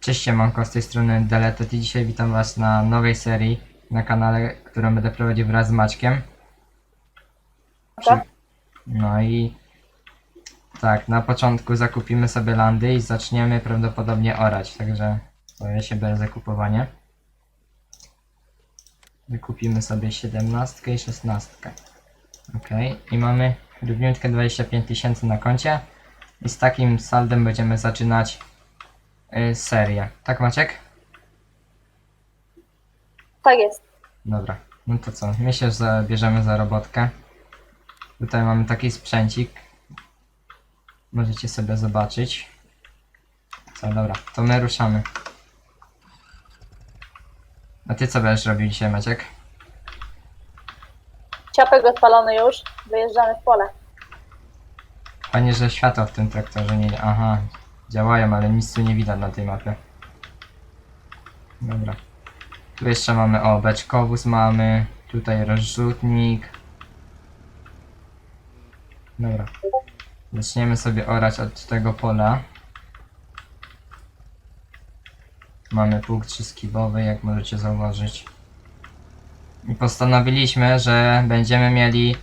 Cześć siemanko, z tej strony Deletet i dzisiaj witam was na nowej serii na kanale, którą będę prowadził wraz z Maćkiem. No i tak, na początku zakupimy sobie landy i zaczniemy prawdopodobnie orać, także boję się bez zakupowania. Wykupimy sobie 17 i 16. Ok, i mamy równiutkę 25 tysięcy na koncie i z takim saldem będziemy zaczynać y, serię. Tak Maciek? Tak jest. Dobra, no to co? Myślę, że zabierzemy za robotkę. Tutaj mamy taki sprzęcik. Możecie sobie zobaczyć. Co, dobra, to my ruszamy. A ty co będziesz robił dzisiaj, Maciek? Ciapek odpalony już. Wyjeżdżamy w pole. Fajnie, że światła w tym traktorze nie... Aha, działają, ale nic tu nie widać na tej mapie. Dobra. Tu jeszcze mamy, o, beczkowóz mamy. Tutaj rozrzutnik. Dobra. Zaczniemy sobie orać od tego pola. Mamy pług trzyskibowy, jak możecie zauważyć. I postanowiliśmy, że będziemy mieli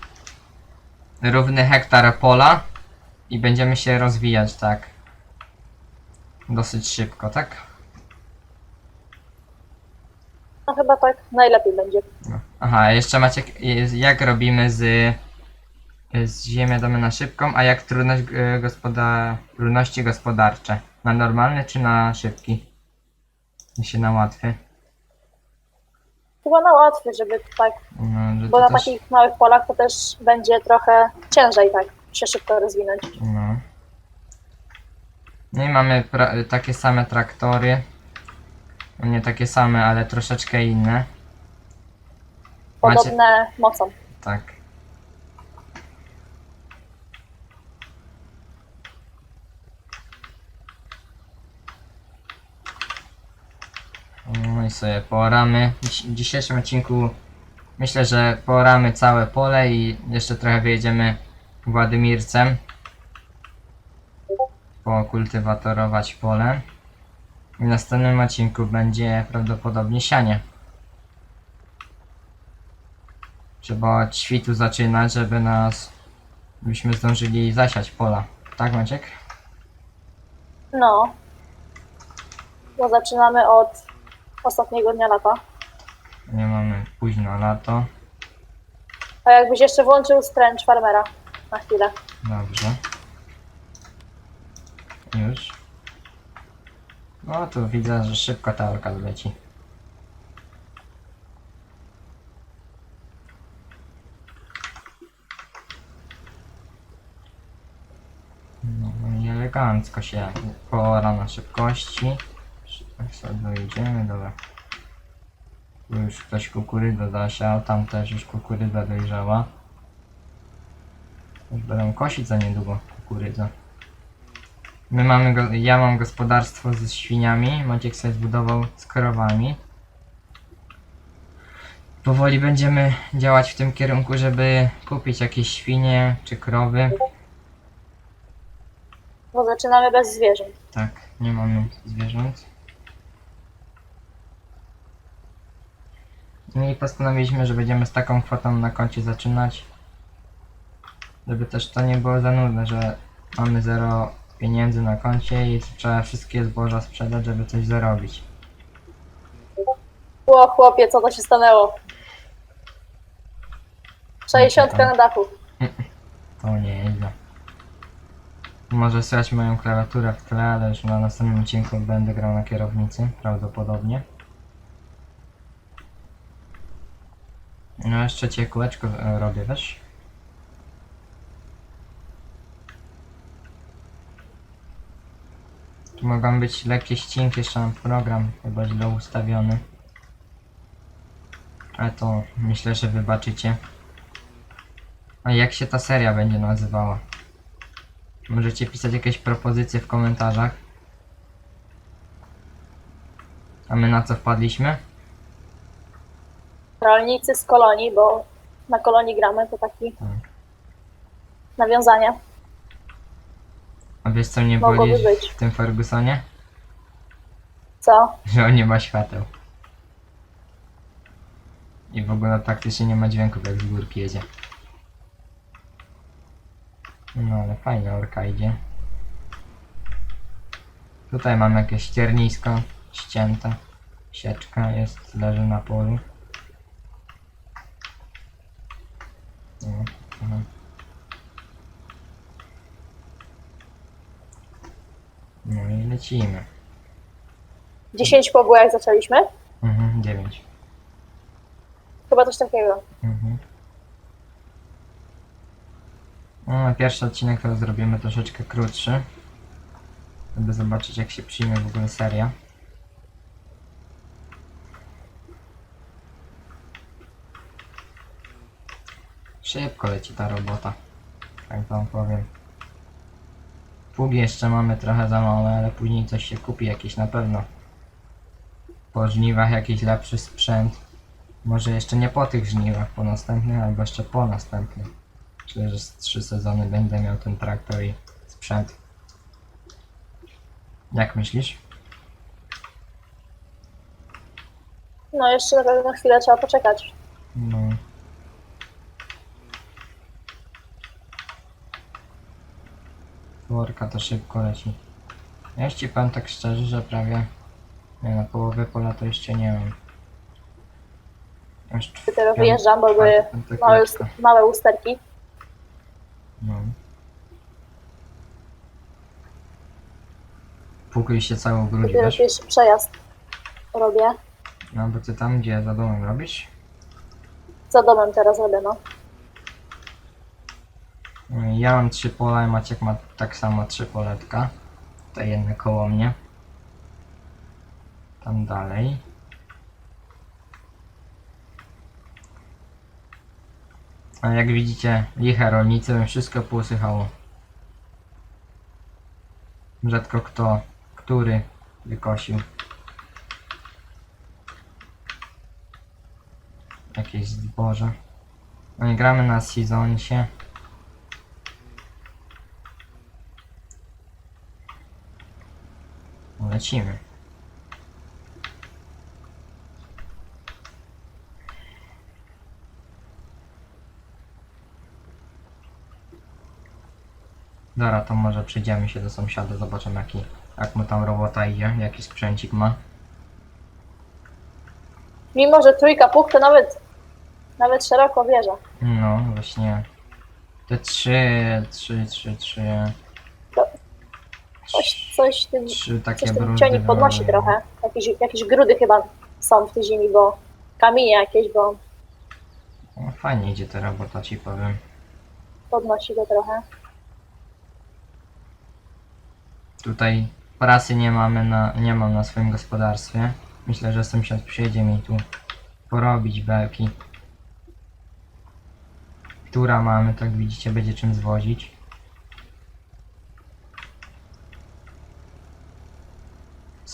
równy hektar pola i będziemy się rozwijać tak. Dosyć szybko, tak? No chyba tak najlepiej będzie. No. Aha, jeszcze macie jak robimy z, z ziemia damy na szybką, a jak trudność e, gospoda, trudności gospodarcze? Na normalny czy na szybki? się na łatwy. Chyba na łatwiej, żeby tak, No, że bo to na też- takich małych polach to też będzie trochę ciężej tak się szybko rozwinąć. No. No i mamy takie same traktory. No Nie takie same, ale troszeczkę inne. Macie- Podobne mocą. Tak. No i sobie pooramy. W dzisiejszym odcinku myślę, że pooramy całe pole i jeszcze trochę wyjedziemy Władymircem. Pokultywatorować pole. I w następnym odcinku będzie prawdopodobnie sianie. Trzeba od świtu zaczynać, żeby nas, byśmy zdążyli zasiać pola. Tak, Maciek? No. Bo zaczynamy od ostatniego dnia lata. Nie mamy późno lato. A jakbyś jeszcze włączył stręcz farmera na chwilę. Dobrze. Już. No tu widzę, że szybko ta orka leci. No i elegancko się poora na szybkości. Tak sobie dojedziemy, dobra. Tu już ktoś kukurydzę zasiał, tam też już kukurydza dojrzała. Już będą kosić za niedługo kukurydzę. My mamy, go, ja mam gospodarstwo ze świniami, Maciek sobie zbudował z krowami. Powoli będziemy działać w tym kierunku, żeby kupić jakieś świnie czy krowy. Bo zaczynamy bez zwierząt. Tak, nie mamy zwierząt. No i postanowiliśmy, że będziemy z taką kwotą na koncie zaczynać. Żeby też to nie było za nudne, że mamy zero pieniędzy na koncie i trzeba wszystkie zboża sprzedać, żeby coś zarobić. O chłopie, co to się stanęło? 60 na dachu. To nie źle. Może słychać moją klawiaturę w tle, ale już na następnym odcinku będę grał na kierownicy, prawdopodobnie. No jeszcze cię kółeczko e, robię, wiesz? Tu mogą być lekkie ścinki, jeszcze mam program chyba źle ustawiony. Ale to myślę, że wybaczycie. A jak się ta seria będzie nazywała? Możecie pisać jakieś propozycje w komentarzach. A my na co wpadliśmy? Rolnicy z kolonii, bo na kolonii gramy, to taki Tak. Wiesz co mnie Mogłoby boli być. w tym Fergusonie? Co? że on nie ma świateł. I w ogóle praktycznie nie ma dźwięków jak z górki jedzie. No ale fajnie orka idzie. Tutaj mamy jakieś ściernisko ścięte. Sieczka jest, leży na polu. No, aha. no i lecimy. 10 po jak zaczęliśmy? Mhm, 9. Chyba coś takiego. Mhm. No, pierwszy odcinek to zrobimy troszeczkę krótszy. Żeby zobaczyć jak się przyjmie w ogóle seria. Szybko leci ta robota. Tak wam powiem. Pługi jeszcze mamy trochę za małe, ale później coś się kupi jakieś na pewno. Po żniwach jakiś lepszy sprzęt. Może jeszcze nie po tych żniwach, po następnych, albo jeszcze po następnych. Myślę, że z trzy sezony będę miał ten traktor i sprzęt. Jak myślisz? No jeszcze na pewno chwilę trzeba poczekać. No. Worka to szybko leci. Ja już ci powiem tak szczerze, że prawie nie, na połowę pola to jeszcze nie mam. Już czwarty- wyjeżdżam, bo były piątek małe, małe usterki. No. Pukli się cały grudzi, Dopiero wiesz? pierwszy przejazd robię. No bo ty tam, gdzie za domem robisz? Za domem teraz robię, no. Ja mam trzy pola i Maciek ma tak samo trzy poletka. Tutaj jedno koło mnie. Tam dalej. A jak widzicie, liche rolnicy wszystko pousychało. Rzadko kto, który wykosił. Jakieś zboże. No i gramy na seasonsie. Lecimy. Dobra, to może przejdziemy się do sąsiada, zobaczymy jaki, jak mu tam robota idzie, jaki sprzęcik ma. Mimo, że trójka puk, to nawet, nawet szeroko wierzę. No, właśnie. Te trzy, trzy, trzy, trzy. Coś, coś tym, Trzy takie coś ten brudy ciągnik podnosi trochę. Jakieś, jakieś grudy chyba są w tej ziemi, bo kamienie jakieś, bo No, fajnie idzie ta robota, ci powiem. podnosi go trochę. Tutaj prasy nie mamy na, nie mam na swoim gospodarstwie. Myślę, że sąsiad przyjedzie mi tu porobić belki. Która mamy, tak widzicie, będzie czym zwozić.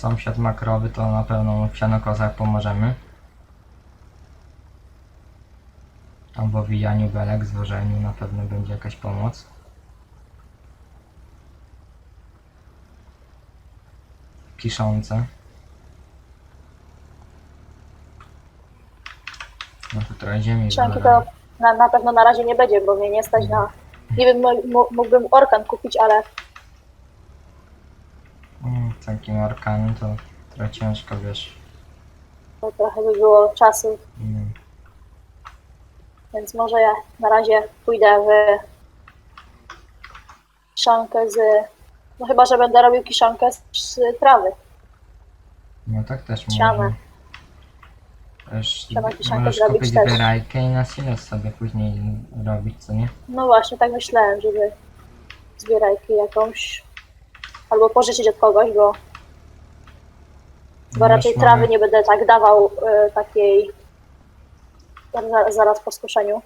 Sąsiad makrowy to na pewno mu w sianokozach pomożemy. Albo w wijaniu belek, zwożeniu na pewno będzie jakaś pomoc. kiszące. No to trochę ziemi wywalają. to na, na pewno na razie nie będzie, bo mnie nie stać na... Nie wiem, mógłbym orkan kupić, ale Takim orkanem to trochę ciężko, wiesz. to trochę by było czasu, Mm, więc może ja na razie pójdę w kiszonkę z... No chyba, że będę robił kiszonkę z, z trawy. No tak też Siano. można. Też Trzeba kiszonkę możesz zrobić kupić też. zbierajkę i na silos sobie później robić, co nie? No właśnie, tak myślałem, żeby zbierajkę jakąś albo pożyczyć od kogoś, bo, bo No raczej już trawy mamy- nie będę tak dawał y, takiej za- zaraz po skuszeniu.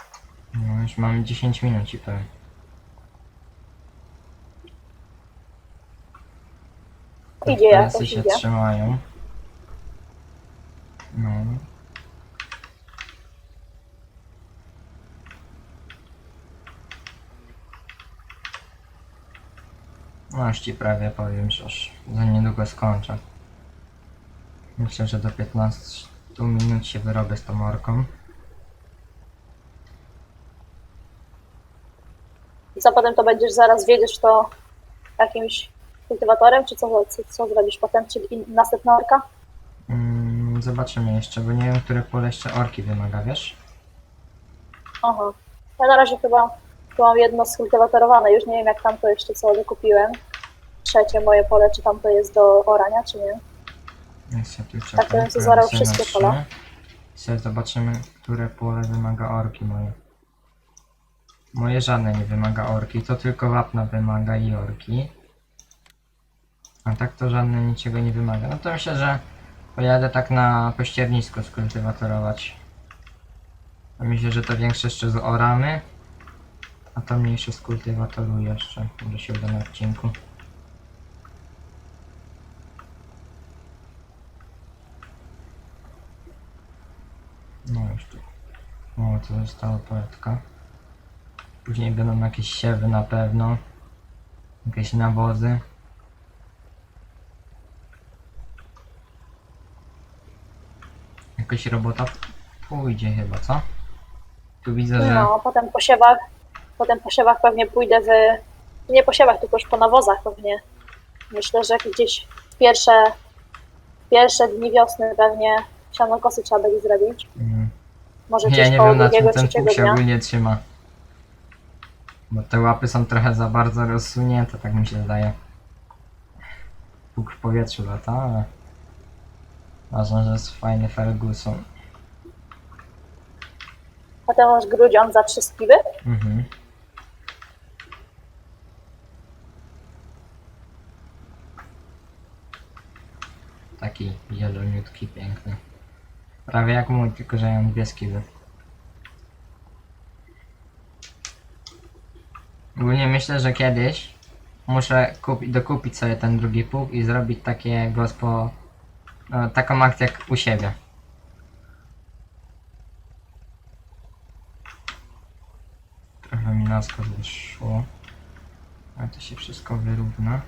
No już mamy 10 minut ci powiem. Idzie jakoś, się idzie. trzymają. No. No już ci prawie powiem, że już za niedługo skończę. Myślę, że do 15 minut się wyrobię z tą orką. I co potem to będziesz zaraz wiedzieć to jakimś kultywatorem, czy co, co, co zrobisz potem, czyli in- następna orka? Mm, zobaczymy jeszcze, bo nie wiem, które pole jeszcze orki wymaga, wiesz? Aha. Ja na razie chyba tu mam jedno skultywatorowane, już nie wiem jak tam to jeszcze co dokupiłem. Trzecie moje pole, czy tam to jest do orania, czy nie. Ja tu Tak, to bym zwarł wszystkie pola. Sobie zobaczymy, które pole wymaga orki moje. Moje żadne nie wymaga orki, to tylko wapna wymaga i orki. A tak to żadne niczego nie wymaga. No to myślę, że pojadę tak na pościernisku skultywatorować. To Myślę, że to większe jeszcze z oramy, a to mniejsze skultywatoruję jeszcze. Może się uda na odcinku. Tu. O, to została poetka. Później będą jakieś siewy na pewno. Jakieś nawozy. Jakaś robota pójdzie chyba, co? Tu widzę, że... No, potem po siewach, potem po siewach pewnie pójdę w, nie po siewach, tylko już po nawozach pewnie. Myślę, że gdzieś w pierwsze, pierwsze dni wiosny pewnie sianokosy trzeba będzie zrobić. Mm, Może Ja gdzieś nie koło wiem na czym drugiego, ten trzeciego puk się dnia. ogólnie trzyma. Bo te łapy są trochę za bardzo rozsunięte, tak mi się zdaje. Puk w powietrzu lata, ale... Ważne, że jest fajny Ferguson. Potem masz grudziądz za trzy skiby. Mhm. Prawie jak mój, tylko że ja dwie skiby. Ogólnie myślę, że kiedyś muszę kupi- dokupić sobie ten drugi pług i zrobić takie gospo... No, taką akcję jak u siebie. Trochę mi nasko wyszło. Ale to się wszystko wyrówna.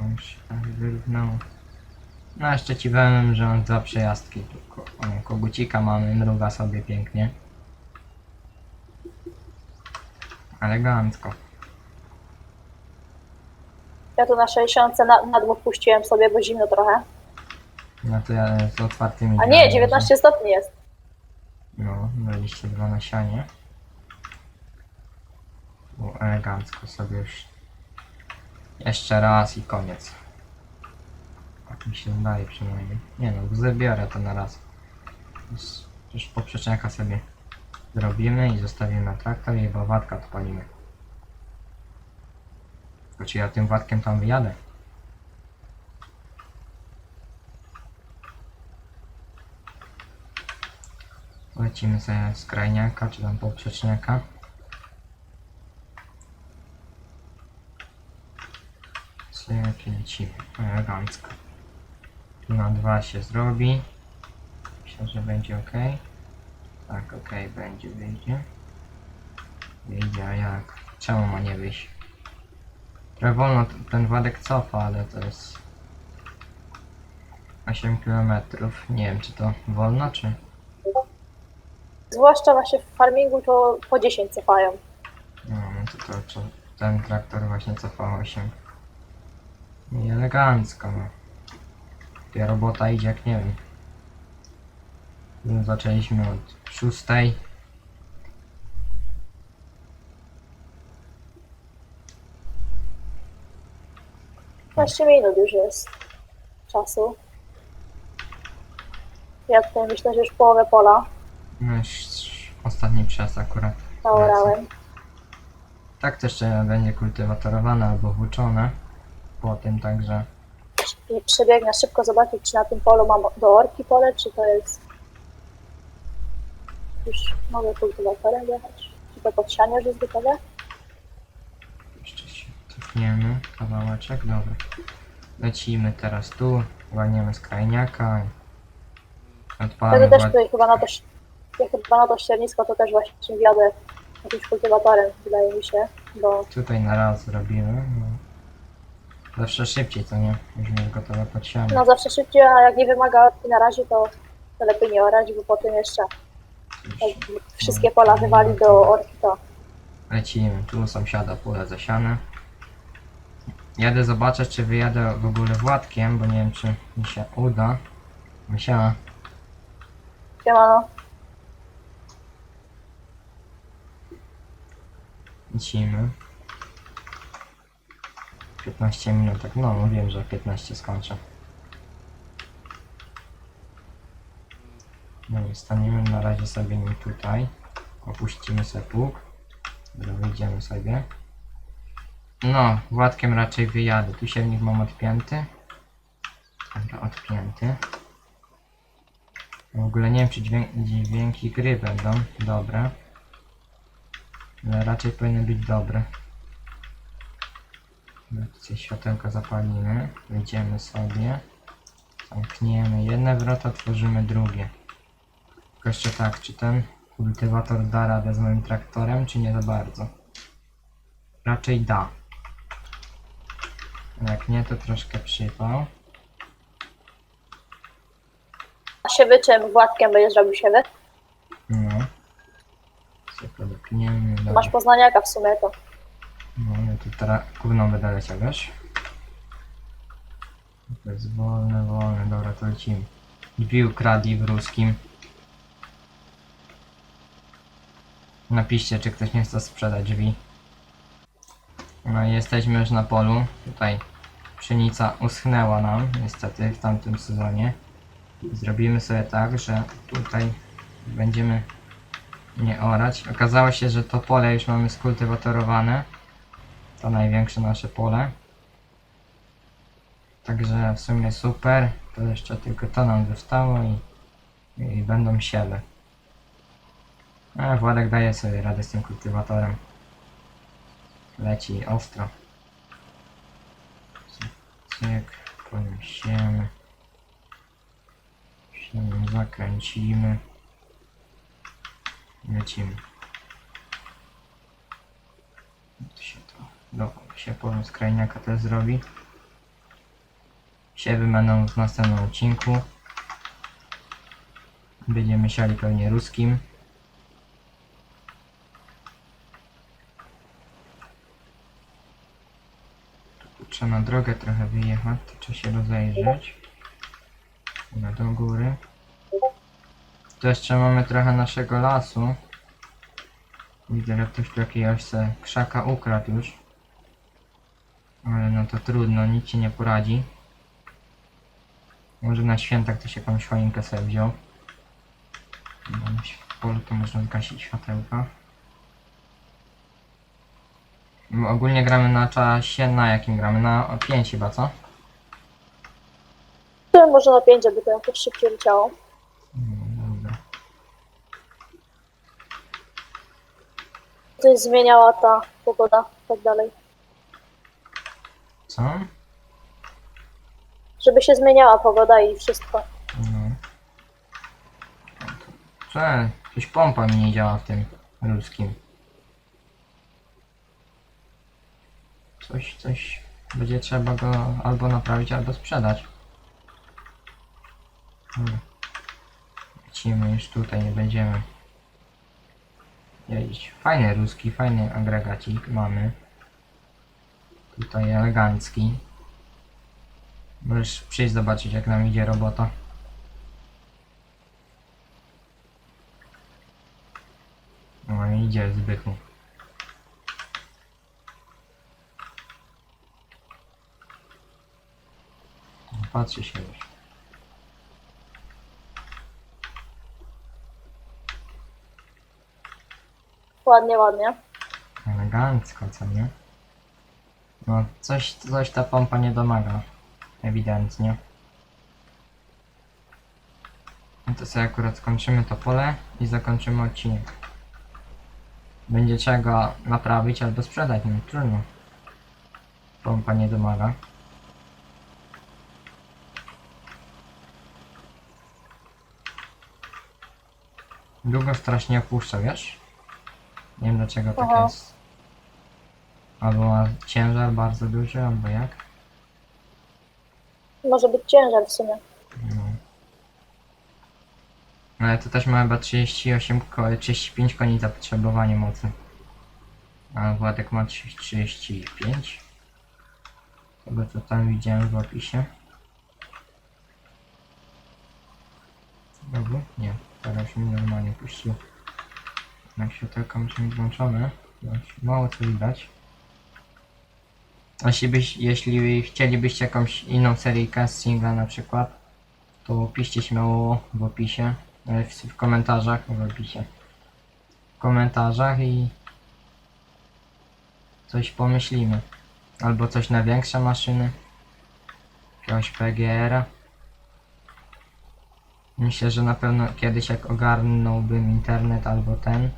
O, już się tak wyrównało. No jeszcze ci powiem, że mam dwa przejazdki. Tu ko o, kogucika mamy, mruga sobie pięknie. Elegancko. Ja tu na 60 na, nadmuch puściłem sobie, bo zimno trochę. No to ja z otwartymi A drzwiami nie, może. 19 stopni jest. No, 22 na sianie. Tu elegancko sobie już. Jeszcze raz i koniec. Tak mi się zdaje przynajmniej. Nie no, zabiorę to na raz. Już- poprzeczniaka sobie zrobimy i zostawimy na traktor i wadka odpalimy. Tylko czy ja tym wadkiem tam wyjadę? Lecimy sobie z krajniaka, czy tam poprzeczniaka. Sobie lecimy, elegancko. Tu na dwa się zrobi. Myślę, że będzie ok. Tak, ok, będzie, wyjdzie. Wyjdzie, a jak? Czemu ma nie wyjść? Trochę wolno ten Władek cofa, ale to jest 8 km. Nie wiem, czy to wolno, czy... Zwłaszcza właśnie w farmingu to po 10 cofają. No, no to, to, to ten traktor właśnie cofało się. I elegancko, no. Ta robota idzie jak nie wiem. No, Zaczęliśmy od szóstej. 15 minut już jest czasu. Ja tutaj myślę, że już połowę pola No już ostatni przejazd akurat. naorałem. Tak to jeszcze będzie kultywatorowane albo włóczone. Po tym także. I przebiegnę szybko zobaczyć, czy na tym polu mam do orki pole, czy to jest... Już mogę kultywatorem jechać. Czy to podsianie już jest gotowe? Jeszcze się cofniemy. Kawałeczek, dobra. Lecimy teraz tu. Walniemy z krajniaka. Odpalamy Wtedy też wad- tutaj chyba na to, ja chyba na to ściernisko to też właśnie wjadę jakimś kultywatorem, wydaje mi się, bo Tutaj na raz zrobimy. No. Zawsze szybciej, co nie? Już mieć gotowe pod siano. No zawsze szybciej, a jak nie wymaga na razie, to, to lepiej nie orać, bo potem jeszcze wszystkie pola wywali do orki, to Lecimy, tu u sąsiada pole zasiane. Jadę zobaczę, czy wyjadę w ogóle Władkiem, bo nie wiem, czy mi się uda. Musiała. siemano. Lecimy. 15 minut, tak no, mówiłem, że 15 skończę. No i staniemy na razie sobie nim tutaj. Opuścimy sobie pług. Wyjdziemy sobie. No, Władkiem raczej wyjadę. Tu siewnik mam odpięty. Dobra, odpięty. W ogóle nie wiem, czy dźwięk, dźwięki gry będą dobre. Ale raczej powinny być dobre. Tutaj światełko zapalimy. Wyjdziemy sobie. Zamkniemy jedne wrota, otworzymy drugie. Jeszcze tak, czy ten kultywator da radę z moim traktorem, czy nie za bardzo? Raczej da. Jak nie, to troszkę przypał. A siewy czym? Władkiem będziesz robił siewy? No. Się podepniemy. dobra. Masz poznaniaka w sumie to. No, ja tu teraz gówno będę leciał, wiesz? To jest wolne, wolne, dobra, to lecimy. Drzwi ukradli w ruskim. Napiszcie, czy ktoś nie chce sprzedać drzwi. No i jesteśmy już na polu. Tutaj pszenica uschnęła nam, niestety, w tamtym sezonie. Zrobimy sobie tak, że tutaj będziemy nie orać. Okazało się, że to pole już mamy skultywatorowane. To największe nasze pole. Także w sumie super. To jeszcze tylko to nam zostało i, i będą siewy. A Władek daje sobie radę z tym kultywatorem. Leci ostro. Cyk, cyk, potem siemy. Siemy zakręcimy. Lecimy. To się to do się powiem z krajniaka też zrobi. Siewy będą w następnym odcinku. Będziemy siali pewnie ruskim. Trzeba na drogę trochę wyjechać, to trzeba się rozejrzeć. Na do góry. Tu jeszcze mamy trochę naszego lasu. Widzę, że ktoś tu jakiegoś se krzaka ukradł już. Ale no to trudno, nic ci nie poradzi. Może na święta ktoś jakąś choinkę sobie wziął. To można gasić światełka. Ogólnie gramy na czasie, na jakim gramy? Na 5 chyba, co? To może na 5, żeby to jakoś szybciej leciało. No, dobra. Coś zmieniała ta pogoda tak dalej. Co? Żeby się zmieniała pogoda i wszystko. No. Co? Coś pompa mi nie działa w tym ruskim. Coś, coś będzie trzeba go albo naprawić, albo sprzedać. Hmm. Lecimy już tutaj, nie będziemy jeździć. Fajny ruski, fajny agregacik mamy. Tutaj elegancki. Możesz przyjść zobaczyć jak nam idzie robota. No idzie. No, Patrzy się już. Ładnie, ładnie. Elegancko, co nie? No, coś, coś ta pompa nie domaga. Ewidentnie. No to sobie akurat skończymy to pole i zakończymy odcinek. Będzie trzeba go naprawić albo sprzedać, no trudno. Pompa nie domaga. Długo strasznie opuszcza, wiesz? Nie wiem dlaczego tak Aha. jest. Albo ma ciężar bardzo duży, albo jak. może być ciężar w sumie. No. No ale to też ma chyba 38, ko 35 koni zapotrzebowanie mocy. A Władek ma 30 35. Z Tego co tam widziałem w opisie. Dobra? Nie, teraz mi normalnie puścił. Na światełka muszę mieć włączone. Mało co widać. Jeśli, byś, jeśli chcielibyście jakąś inną serię castinga na przykład, to piszcie śmiało w opisie, e, w, w komentarzach, w opisie, w komentarzach i coś pomyślimy. Albo coś na większe maszyny, jakiegoś PGR-a. Myślę, że na pewno kiedyś jak ogarnąłbym internet albo ten,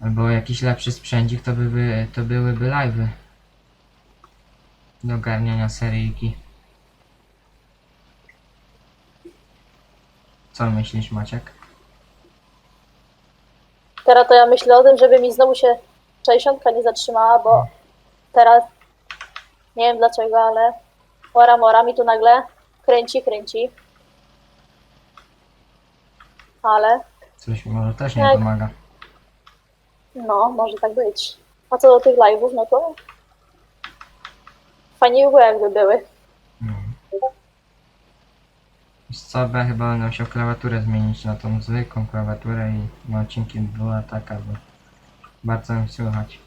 albo jakiś lepszy sprzędzik, to, by, by, to byłyby live'y do ogarniania seryjki. Co myślisz, Maciek? Teraz to ja myślę o tym, żeby mi znowu się 60 nie zatrzymała, bo teraz nie wiem dlaczego, ale mora mora mi tu nagle kręci, kręci. Ale Coś może też nie Tak. pomaga. no, może tak być. A co do tych live'ów, no to fajnie by było jakby były. No. Wiesz co, bo ja chyba będę musiał klawiaturę zmienić na tą zwykłą klawiaturę i na odcinki by była taka, bo bardzo ją słychać.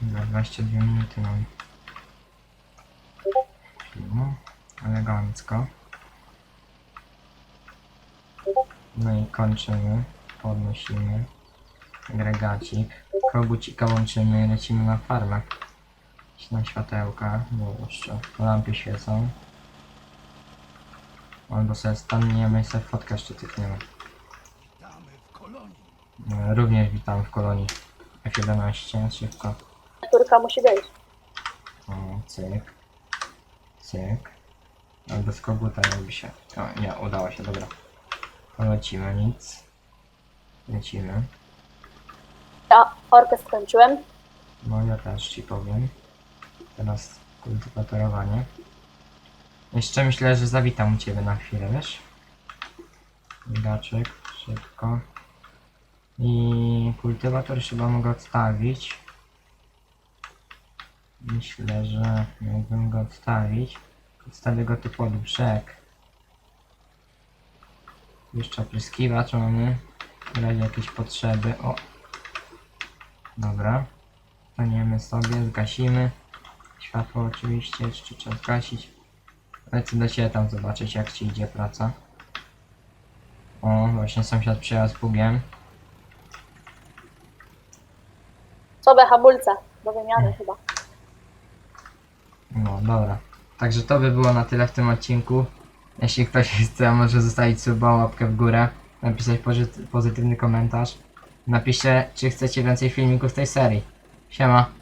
Dobra, 22 minuty mam. No, elegancko. No i kończymy, podnosimy agregacik, kogucika łączymy i lecimy na farmę. Na światełka, bo jeszcze lampy świecą. Albo sobie staniemy i sobie fotkę jeszcze cykniemy. No, Również witam w kolonii F11, szybko. Turka musi być. O, cyk. Cyk. Albo z koguta jakby się... O, nie, udało się, dobra. Lecimy, nic. Lecimy. Ja orkę skończyłem. No ja też ci powiem. Teraz kultywatorowanie. Jeszcze myślę, że zawitam u ciebie na chwilę, wiesz? Gaczek, szybko. I kultywator chyba mogę odstawić. Myślę, że mógłbym go odstawić. Odstawię go tu pod brzeg. Jeszcze opryskiwacz mamy. W razie jakiejś potrzeby. O! Dobra. Staniemy sobie, zgasimy. Światło oczywiście, jeszcze trzeba zgasić. Lecę do ciebie tam zobaczyć jak ci idzie praca. O, właśnie sąsiad przyjechał z pługiem. Sobie hamulce do wymiany chyba. No, dobra. Także to by było na tyle w tym odcinku. Jeśli ktoś chce, może zostawić suba, łapkę w górę, napisać pozy- pozytywny komentarz. Napiszcie, czy chcecie więcej filmików z tej serii. Siema.